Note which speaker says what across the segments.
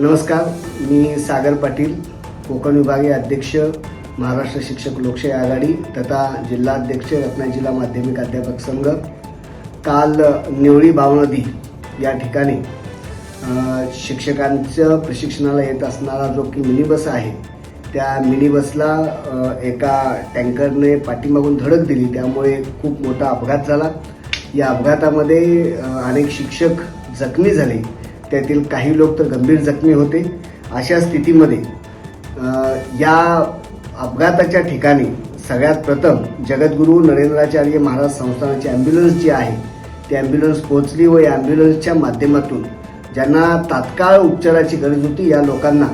Speaker 1: नमस्कार मी सागर पाटील कोकण विभागीय अध्यक्ष महाराष्ट्र शिक्षक लोकशाही आघाडी तथा जिल्हाध्यक्ष रत्नागिरी जिल्हा माध्यमिक अध्यापक संघ. काल निवळी भावनदी या ठिकाणी शिक्षकांचं प्रशिक्षणाला येत असणारा जो की मिनी बस आहे त्या मिनी बसला एका टँकरने पाठीमागून धडक दिली. त्यामुळे खूप मोठा अपघात झाला. या अपघातामध्ये अनेक शिक्षक जखमी झाले. त्यातील काही लोक तर गंभीर जखमी होते. अशा स्थितीमध्ये या अपघाताच्या ठिकाणी सगळ्यात प्रथम जगद्गुरू नरेंद्राचार्य महाराज संस्थानाची ॲम्ब्युलन्स जी आहे ती ॲम्ब्युलन्स पोहोचली व या ॲम्ब्युलन्सच्या माध्यमातून ज्यांना तात्काळ उपचाराची गरज होती या लोकांना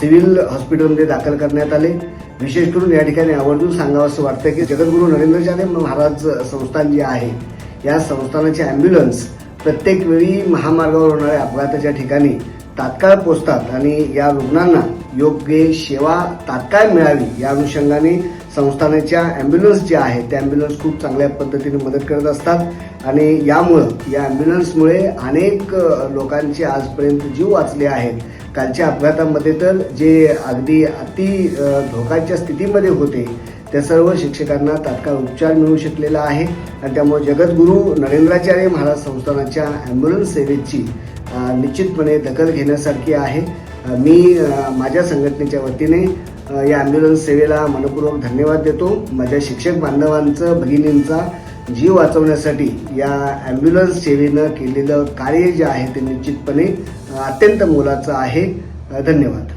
Speaker 1: सिव्हिल हॉस्पिटलमध्ये दाखल करण्यात आले. विशेष करून या ठिकाणी आवर्जून सांगावं असं वाटतं की जगद्गुरू नरेंद्राचार्य महाराज संस्थान जे आहे या संस्थानाची ॲम्ब्युलन्स प्रत्येक वेळी महामार्गावर होणाऱ्या अपघाताच्या ठिकाणी तात्काळ पोचतात आणि या रुग्णांना योग्य सेवा तात्काळ मिळावी या अनुषंगाने संस्थानाच्या ॲम्ब्युलन्स ज्या आहेत त्या ॲम्ब्युलन्स खूप चांगल्या पद्धतीने मदत करत असतात. आणि यामुळं या ॲम्ब्युलन्समुळे अनेक लोकांचे आजपर्यंत जीव वाचले आहेत. कालच्या अपघातामध्ये तर जे अगदी अति धोकाच्या स्थितीमध्ये होते त्या सर्व शिक्षकांना तात्काळ उपचार मिळू शकलेला आहे. आणि त्यामुळे जगद्गुरू नरेंद्राचार्य महाराज संस्थानाच्या ॲम्ब्युलन्स सेवेची निश्चितपणे दखल घेण्यासारखी आहे. मी माझ्या संघटनेच्या वतीने या ॲम्ब्युलन्स सेवेला मनपूर्वक धन्यवाद देतो. माझ्या शिक्षक बांधवांचं भगिनींचा जीव वाचवण्यासाठी या ॲम्ब्युलन्स सेवेनं केलेलं कार्य जे आहे ते निश्चितपणे अत्यंत मोलाचं आहे. धन्यवाद.